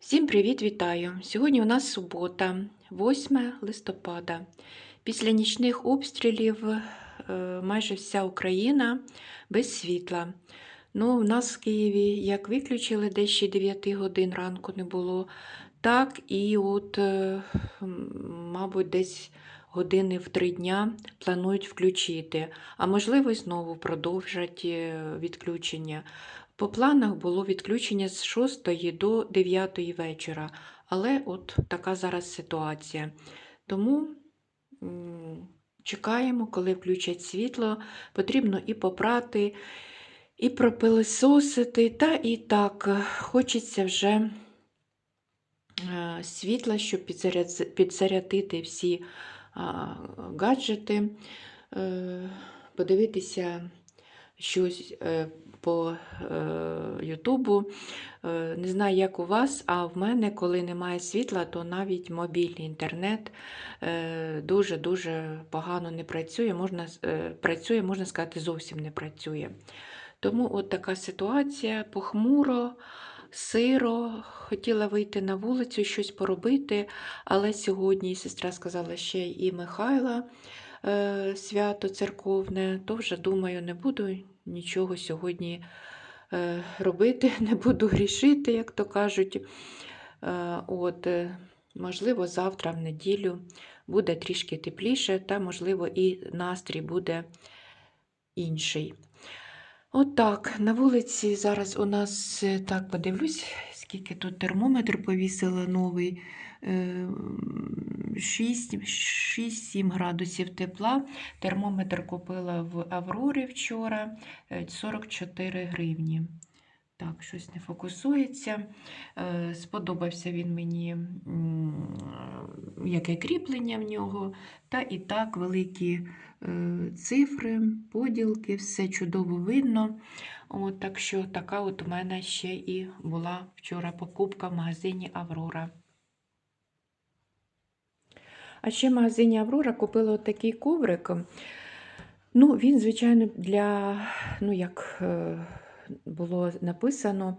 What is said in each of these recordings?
Всім привіт, вітаю! Сьогодні у нас субота, 8 листопада. Після нічних обстрілів е, майже вся Україна без світла. Ну, у нас в Києві як виключили десь ще 9 годин ранку не було, так і от, е, мабуть, десь години в три дня планують включити, а можливо, знову продовжать е, відключення. По планах було відключення з 6 до 9 вечора, але от така зараз ситуація. Тому чекаємо, коли включать світло. Потрібно і попрати, і пропилисосити, та і так хочеться вже е, світла, щоб підзарядити всі гаджети, е, подивитися щось е, по е, Ютубу. Е, Не знаю, як у вас, а в мене, коли немає світла, то навіть мобільний інтернет дуже-дуже погано не працює. Можна, е, працює, можна сказати, зовсім не працює. Тому от така ситуація похмуро, сиро. Хотіла вийти на вулицю, щось поробити, але сьогодні сестра сказала ще і Михайла свято церковне, то вже думаю, не буду нічого сьогодні е, робити, не буду грішити, як то кажуть. Е, от, е, можливо, завтра в неділю буде трішки тепліше, та, можливо, і настрій буде інший. Отак, на вулиці зараз у нас, так подивлюсь, скільки тут термометр повісила новий. 6-7 градусів тепла. Термометр купила в Аврорі вчора е, 44 гривні. Так, щось не фокусується. Е, Сподобався він мені, яке кріплення в нього. Та і так великі е, цифри, поділки, все чудово видно. От, так що така от у мене ще і була вчора покупка в магазині Аврора. А ще в магазині Аврора купила такий коврик. Ну, він, звичайно, для, ну, як е, було написано,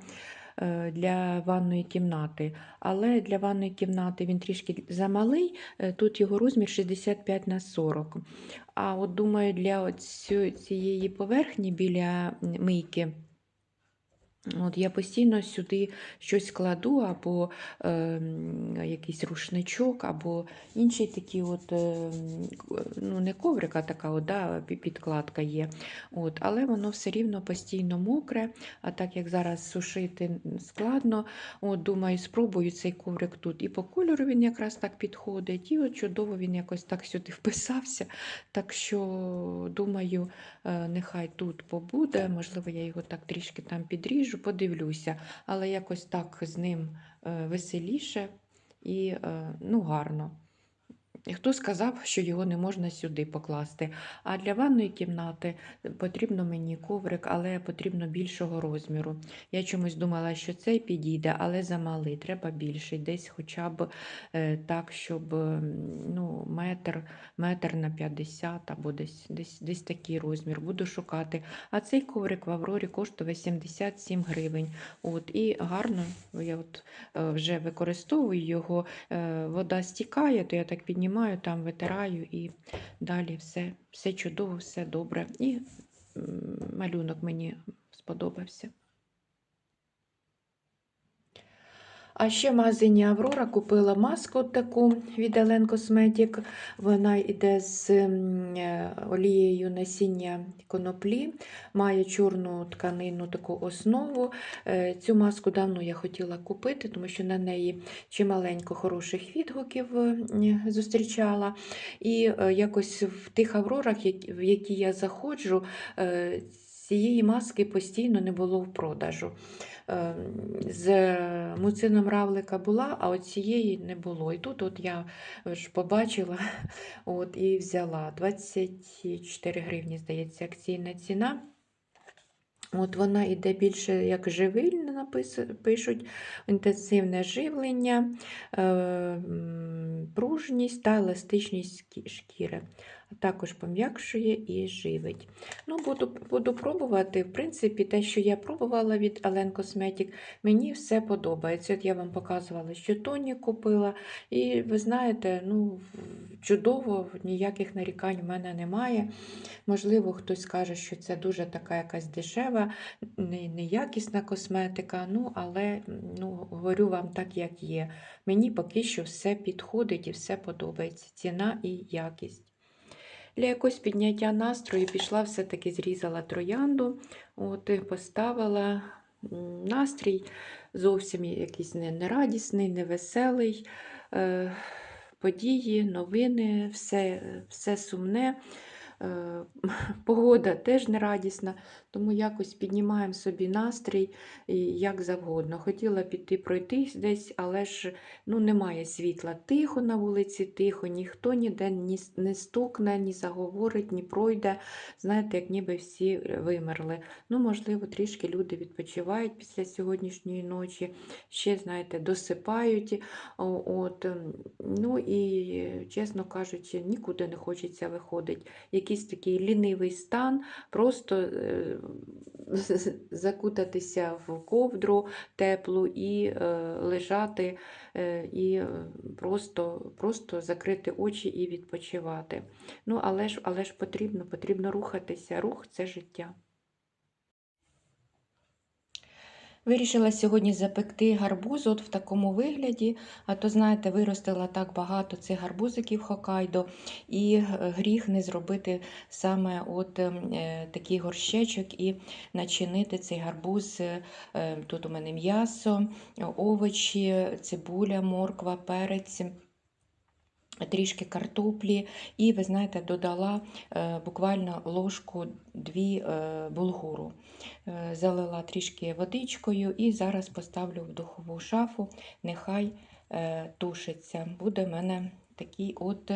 е, для ванної кімнати. Але для ванної кімнати він трішки замалий, е, тут його розмір 65 на 40. А от думаю, для цієї поверхні біля мийки. От я постійно сюди щось кладу, або е, якийсь рушничок, або інший такий, от, е, ну не коврик, а така от, да, підкладка є. От, але воно все рівно постійно мокре, а так як зараз сушити складно, от, думаю, спробую цей коврик тут. І по кольору він якраз так підходить, і от чудово він якось так сюди вписався. Так що, думаю, Е, нехай тут побуде, можливо, я його так трішки там підріжу, подивлюся, але якось так з ним е, веселіше і е, ну, гарно. І Хто сказав, що його не можна сюди покласти? А для ванної кімнати потрібно мені коврик, але потрібно більшого розміру. Я чомусь думала, що цей підійде, але замалий, треба більший, десь хоча б е, так, щоб м, ну, метр, метр на 50 або десь, десь, десь такий розмір. Буду шукати. А цей коврик в Аврорі коштує 77 гривень. От, і гарно я от, е, вже використовую його. Е, Вода стікає, то я так піднімаю, там витираю і далі все, все чудово, все добре. І малюнок мені сподобався. А ще в Аврора купила маску таку від Elen Cosmetic. Вона йде з е, олією насіння коноплі, має чорну тканину таку основу. Е, Цю маску давно я хотіла купити, тому що на неї чималенько хороших відгуків е, зустрічала. І якось в тих Аврорах, в які я заходжу, е, цієї маски постійно не було в продажу. Е, З муцином равлика була, а от цієї не було. І тут от я ж побачила от, і взяла 24 гривні, здається, акційна ціна. От вона йде більше як живильна, пишуть, інтенсивне живлення, е, пружність та еластичність шкіри. Також пом'якшує і живить. Ну, буду, буду пробувати. В принципі, те, що я пробувала від Alen Cosmetic, мені все подобається. От я вам показувала, що тонік купила. І ви знаєте, ну, чудово, ніяких нарікань в мене немає. Можливо, хтось скаже, що це дуже така якась дешева, неякісна косметика. Ну, але ну, говорю вам так, як є. Мені поки що все підходить і все подобається. Ціна і якість. Для якогось підняття настрою пішла, все-таки зрізала троянду, от, поставила настрій зовсім якийсь не, нерадісний, невеселий. Е, події, новини, все, все сумне. Е, Погода теж нерадісна, тому якось піднімаємо собі настрій як завгодно. Хотіла піти пройтись десь, але ж ну, немає світла. Тихо на вулиці, тихо, ніхто ніде ні, не стукне, ні заговорить, ні пройде. Знаєте, як ніби всі вимерли. Ну, можливо, трішки люди відпочивають після сьогоднішньої ночі, ще, знаєте, досипають. От, ем, ну і, чесно кажучи, нікуди не хочеться виходити. Якийсь такий лінивий стан, просто е, закутатися в ковдру теплу і е, лежати, е, і просто, просто закрити очі і відпочивати. Ну, але ж, але ж потрібно, потрібно рухатися. Рух це життя. Вирішила сьогодні запекти гарбуз от в такому вигляді, а то, знаєте, виростила так багато цих гарбузиків Хокайдо, і е, гріх не зробити саме от ем, е, такий горщечок і начинити цей гарбуз. е, Тут у мене м'ясо, овочі, цибуля, морква, перець. Трішки картоплі, і, ви знаєте, додала е, буквально ложку дві е, булгуру. Е, залила трішки водичкою і зараз поставлю в духову шафу, нехай тушиться. Буде в мене такий от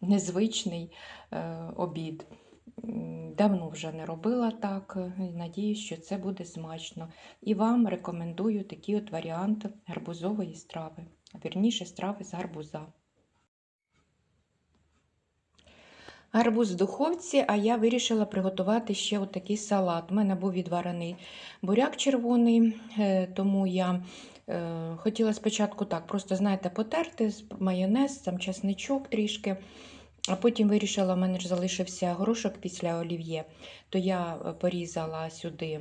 незвичний обід. Давно вже не робила так. Надіюсь, що це буде смачно. І вам рекомендую такий от варіант гарбузової страви. Вірніше страви з гарбуза. Гарбуз в духовці, а я вирішила приготувати ще отакий салат. У мене був відварений буряк червоний, е, тому я е, хотіла спочатку так, просто, знаєте, потерти майонез, там чесничок трішки. А потім вирішила, в мене ж залишився горошок після олів'є, то я е, порізала сюди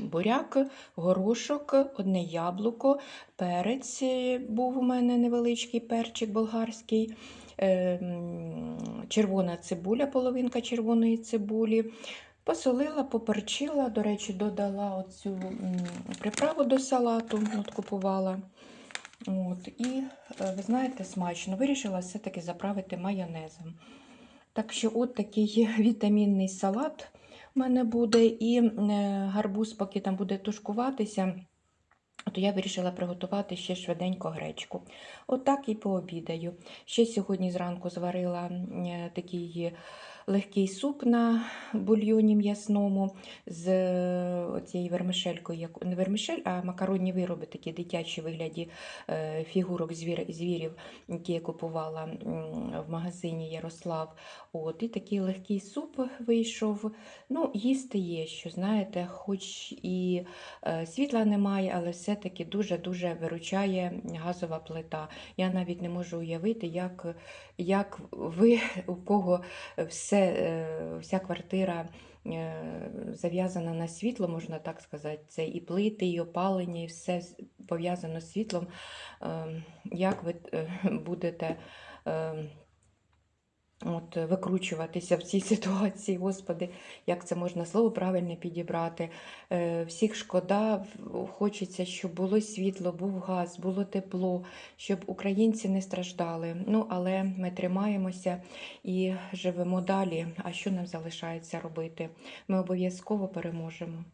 буряк, горошок, одне яблуко, перець е, був у мене невеличкий перчик болгарський, е, червона цибуля, половинка червоної цибулі. Посолила, поперчила, до речі, додала оцю приправу до салату, от купувала. От, і, е, ви знаєте, смачно. Вирішила все-таки заправити майонезом. Так що, от такий вітамінний салат у мене буде, і е, гарбуз, поки там буде тушкуватися, то я вирішила приготувати ще швиденько гречку. Отак і пообідаю. Ще сьогодні зранку зварила е, такий легкий суп на бульйоні м'ясному з е, цією вермишелькою, не вермишель, а макаронні вироби, такі дитячі вигляді е, фігурок звір, звірів, які я купувала в магазині Ярослав. От, і такий легкий суп вийшов. Ну, їсти є, що знаєте, хоч і е, світла немає, але все-таки дуже-дуже виручає газова плита. Я навіть не можу уявити, як, як ви, у кого все, е, вся квартира е, зав'язана на світло, можна так сказати. Це і плити, і опалення, і все пов'язано з світлом. Е, Як ви е, будете е, от, викручуватися в цій ситуації, Господи, як це можна слово правильно підібрати. Е, Всіх шкода, хочеться, щоб було світло, був газ, було тепло, щоб українці не страждали. Ну, але ми тримаємося і живемо далі. А що нам залишається робити? Ми обов'язково переможемо.